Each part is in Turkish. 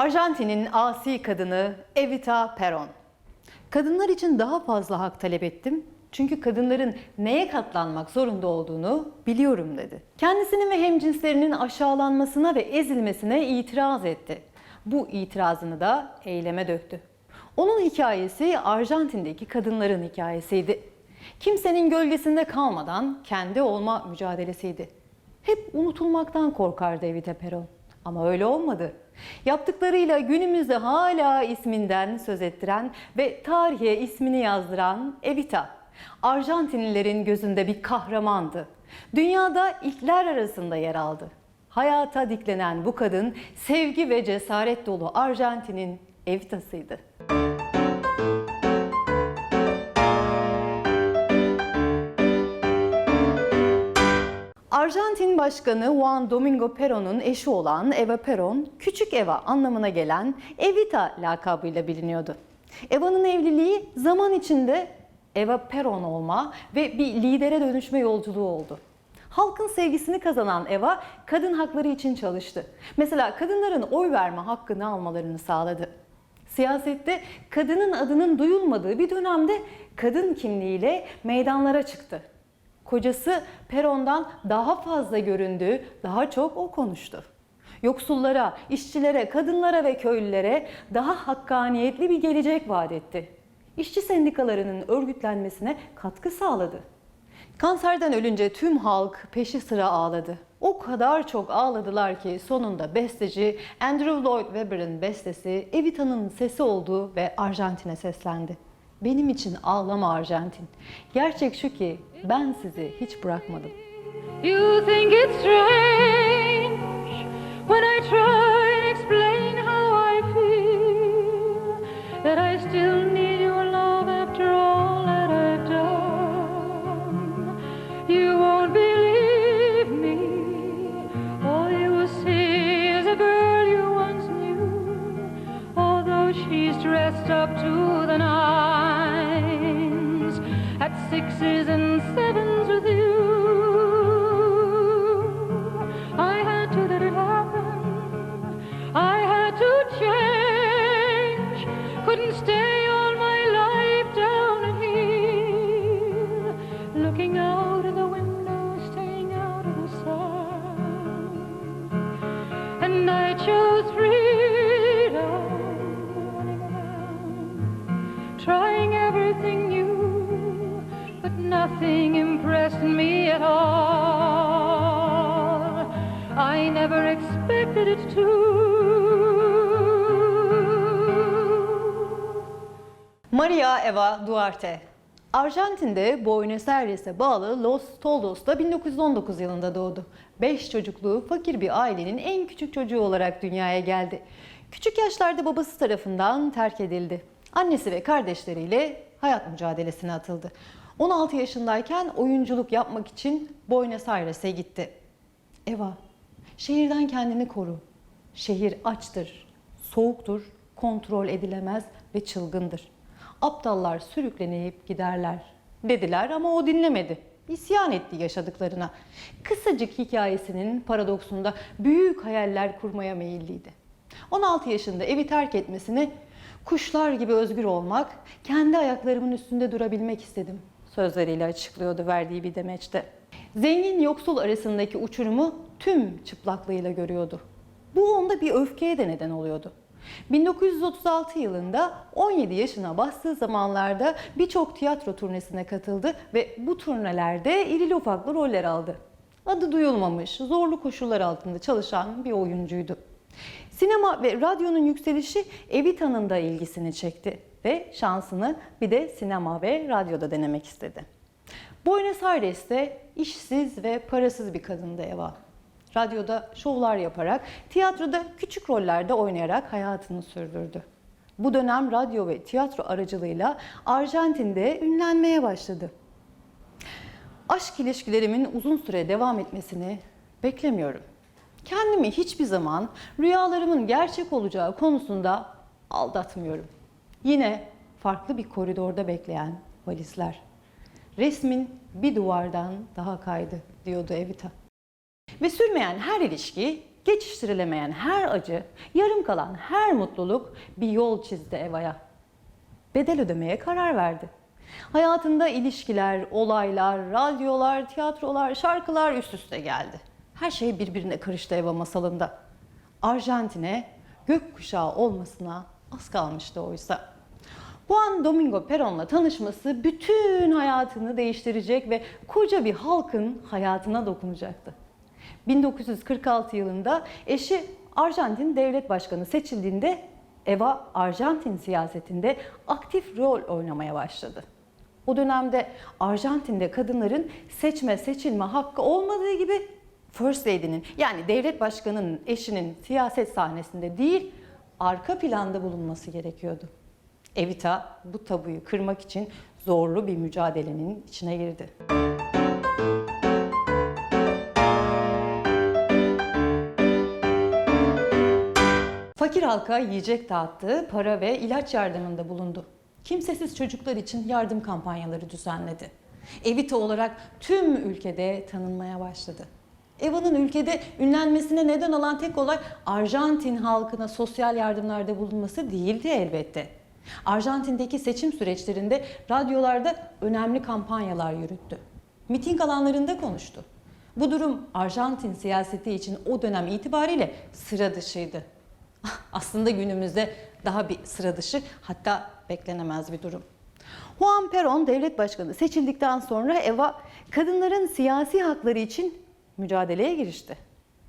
Arjantin'in asi kadını Evita Peron. Kadınlar için daha fazla hak talep ettim. Çünkü kadınların neye katlanmak zorunda olduğunu biliyorum dedi. Kendisinin ve hemcinslerinin aşağılanmasına ve ezilmesine itiraz etti. Bu itirazını da eyleme döktü. Onun hikayesi Arjantin'deki kadınların hikayesiydi. Kimsenin gölgesinde kalmadan kendi olma mücadelesiydi. Hep unutulmaktan korkardı Evita Peron. Ama öyle olmadı. Yaptıklarıyla günümüzde hala isminden söz ettiren ve tarihe ismini yazdıran Evita, Arjantinlilerin gözünde bir kahramandı. Dünyada ilkler arasında yer aldı. Hayata diklenen bu kadın sevgi ve cesaret dolu Arjantin'in Evita'sıydı. Başkanı Juan Domingo Perón'un eşi olan Eva Perón, küçük Eva anlamına gelen Evita lakabıyla biliniyordu. Eva'nın evliliği zaman içinde Eva Perón olma ve bir lidere dönüşme yolculuğu oldu. Halkın sevgisini kazanan Eva, kadın hakları için çalıştı. Mesela kadınların oy verme hakkını almalarını sağladı. Siyasette kadının adının duyulmadığı bir dönemde kadın kimliğiyle meydanlara çıktı. Kocası Peron'dan daha fazla göründü, daha çok o konuştu. Yoksullara, işçilere, kadınlara ve köylülere daha hakkaniyetli bir gelecek vaat etti. İşçi sendikalarının örgütlenmesine katkı sağladı. Kanserden ölünce tüm halk peşi sıra ağladı. O kadar çok ağladılar ki sonunda besteci Andrew Lloyd Webber'ın bestesi Evita'nın sesi oldu ve Arjantin'e seslendi. Benim için ağlama Arjantin. Gerçek şu ki ben sizi hiç bırakmadım. You think it's strange stay all my life down here, looking out of the window, staying out of the sun. And I chose freedom, running around, trying everything new, but nothing impressed me at all. I never expected it to. Maria Eva Duarte. Arjantin'de Buenos Aires'e bağlı Los Toldos'ta 1919 yılında doğdu. 5 çocuklu fakir bir ailenin en küçük çocuğu olarak dünyaya geldi. Küçük yaşlarda babası tarafından terk edildi. Annesi ve kardeşleriyle hayat mücadelesine atıldı. 16 yaşındayken oyunculuk yapmak için Buenos Aires'e gitti. Eva, şehirden kendini koru. Şehir açtır, soğuktur, kontrol edilemez ve çılgındır. Aptallar sürüklenip giderler dediler ama o dinlemedi. İsyan etti yaşadıklarına. Kısacık hikayesinin paradoksunda büyük hayaller kurmaya meyilliydi. 16 yaşında evi terk etmesini kuşlar gibi özgür olmak, kendi ayaklarımın üstünde durabilmek istedim sözleriyle açıklıyordu verdiği bir demeçte. Zengin yoksul arasındaki uçurumu tüm çıplaklığıyla görüyordu. Bu onda bir öfkeye de neden oluyordu. 1936 yılında 17 yaşına bastığı zamanlarda birçok tiyatro turnesine katıldı ve bu turnelerde irili ufaklı roller aldı. Adı duyulmamış, zorlu koşullar altında çalışan bir oyuncuydu. Sinema ve radyonun yükselişi Evita'nın da ilgisini çekti ve şansını bir de sinema ve radyoda denemek istedi. Buenos Aires'te işsiz ve parasız bir kadındı Eva. Radyoda şovlar yaparak, tiyatroda küçük rollerde oynayarak hayatını sürdürdü. Bu dönem radyo ve tiyatro aracılığıyla Arjantin'de ünlenmeye başladı. Aşk ilişkilerimin uzun süre devam etmesini beklemiyorum. Kendimi hiçbir zaman rüyalarımın gerçek olacağı konusunda aldatmıyorum. Yine farklı bir koridorda bekleyen valizler. Resmin bir duvardan daha kaydı diyordu Evita. Ve sürmeyen her ilişki geçiştirilemeyen her acı, yarım kalan her mutluluk bir yol çizdi Eva'ya. Bedel ödemeye karar verdi. Hayatında ilişkiler, olaylar, radyolar, tiyatrolar, şarkılar üst üste geldi. Her şey birbirine karıştı Eva masalında. Arjantin'e gökkuşağı olmasına az kalmıştı oysa. Juan Domingo Perón'la tanışması bütün hayatını değiştirecek ve koca bir halkın hayatına dokunacaktı. 1946 yılında eşi Arjantin devlet başkanı seçildiğinde Eva Arjantin siyasetinde aktif rol oynamaya başladı. O dönemde Arjantin'de kadınların seçme seçilme hakkı olmadığı gibi First Lady'nin yani devlet başkanının eşinin siyaset sahnesinde değil arka planda bulunması gerekiyordu. Evita bu tabuyu kırmak için zorlu bir mücadelenin içine girdi. Fakir halka yiyecek dağıttı, para ve ilaç yardımında bulundu. Kimsesiz çocuklar için yardım kampanyaları düzenledi. Evita olarak tüm ülkede tanınmaya başladı. Eva'nın ülkede ünlenmesine neden olan tek olay Arjantin halkına sosyal yardımlarda bulunması değildi elbette. Arjantin'deki seçim süreçlerinde radyolarda önemli kampanyalar yürüttü. Miting alanlarında konuştu. Bu durum Arjantin siyaseti için o dönem itibariyle sıra dışıydı. Aslında günümüzde daha bir sıra dışı hatta beklenemez bir durum. Juan Perón devlet başkanı seçildikten sonra Eva kadınların siyasi hakları için mücadeleye girişti.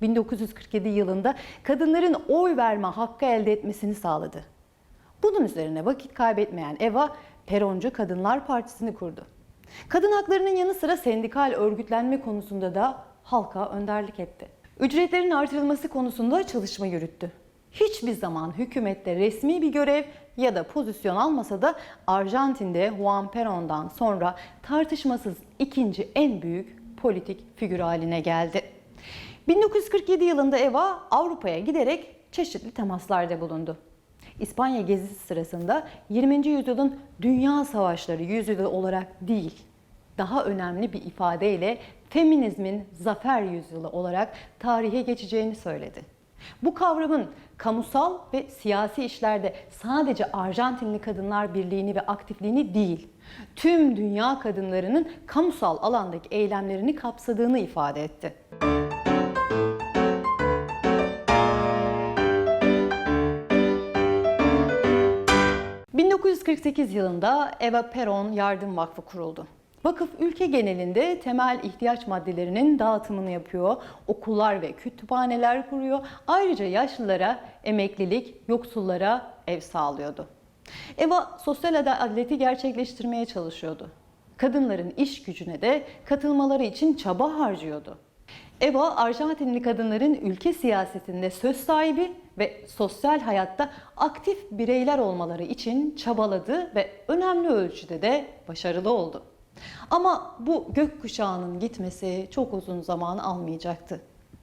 1947 yılında kadınların oy verme hakkı elde etmesini sağladı. Bunun üzerine vakit kaybetmeyen Eva, Peroncu Kadınlar Partisi'ni kurdu. Kadın haklarının yanı sıra sendikal örgütlenme konusunda da halka önderlik etti. Ücretlerin artırılması konusunda çalışma yürüttü. Hiçbir zaman hükümette resmi bir görev ya da pozisyon almasa da Arjantin'de Juan Perón'dan sonra tartışmasız ikinci en büyük politik figür haline geldi. 1947 yılında Eva Avrupa'ya giderek çeşitli temaslarda bulundu. İspanya gezisi sırasında 20. yüzyılın dünya savaşları yüzyılı olarak değil, daha önemli bir ifadeyle feminizmin zafer yüzyılı olarak tarihe geçeceğini söyledi. Bu kavramın kamusal ve siyasi işlerde sadece Arjantinli Kadınlar Birliği'ni ve aktifliğini değil, tüm dünya kadınlarının kamusal alandaki eylemlerini kapsadığını ifade etti. 1948 yılında Eva Perón Yardım Vakfı kuruldu. Vakıf ülke genelinde temel ihtiyaç maddelerinin dağıtımını yapıyor, okullar ve kütüphaneler kuruyor. Ayrıca yaşlılara emeklilik, yoksullara ev sağlıyordu. Eva sosyal adaleti gerçekleştirmeye çalışıyordu. Kadınların iş gücüne de katılmaları için çaba harcıyordu. Eva, Arjantinli kadınların ülke siyasetinde söz sahibi ve sosyal hayatta aktif bireyler olmaları için çabaladı ve önemli ölçüde de başarılı oldu. Ama bu gökkuşağının gitmesi çok uzun zaman almayacaktı.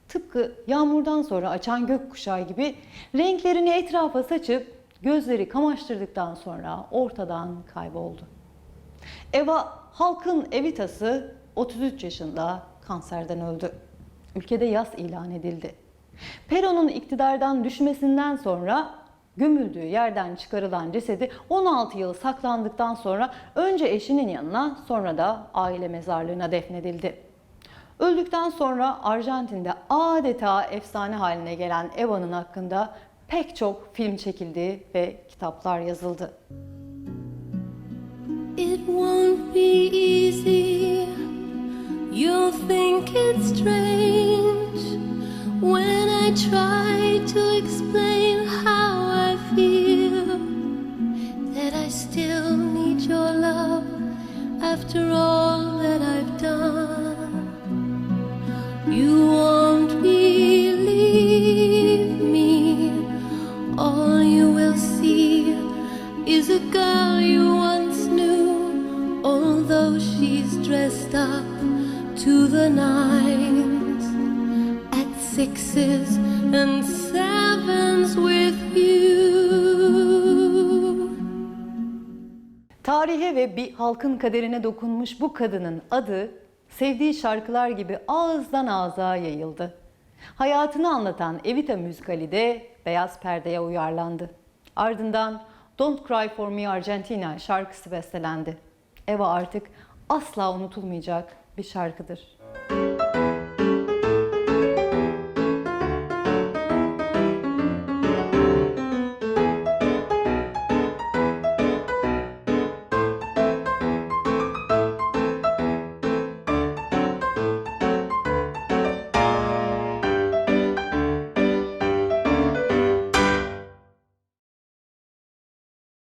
Tıpkı yağmurdan sonra açan gökkuşağı gibi renklerini etrafa saçıp gözleri kamaştırdıktan sonra ortadan kayboldu. Eva halkın evitası 33 yaşında kanserden öldü. Ülkede yas ilan edildi. Peron'un iktidardan düşmesinden sonra gömüldüğü yerden çıkarılan cesedi 16 yıl saklandıktan sonra önce eşinin yanına sonra da aile mezarlığına defnedildi. Öldükten sonra Arjantin'de adeta efsane haline gelen Eva'nın hakkında pek çok film çekildi ve kitaplar yazıldı. It won't be easy. You'll think it's strange when I try to explain after all that I've done. You won't believe me. All you will see is a girl you once knew, although she's dressed up to the nines at sixes and sevens with you. Tarihe ve bir halkın kaderine dokunmuş bu kadının adı sevdiği şarkılar gibi ağızdan ağza yayıldı. Hayatını anlatan Evita müzikali de beyaz perdeye uyarlandı. Ardından Don't Cry For Me Argentina şarkısı bestelendi. Eva artık asla unutulmayacak bir şarkıdır.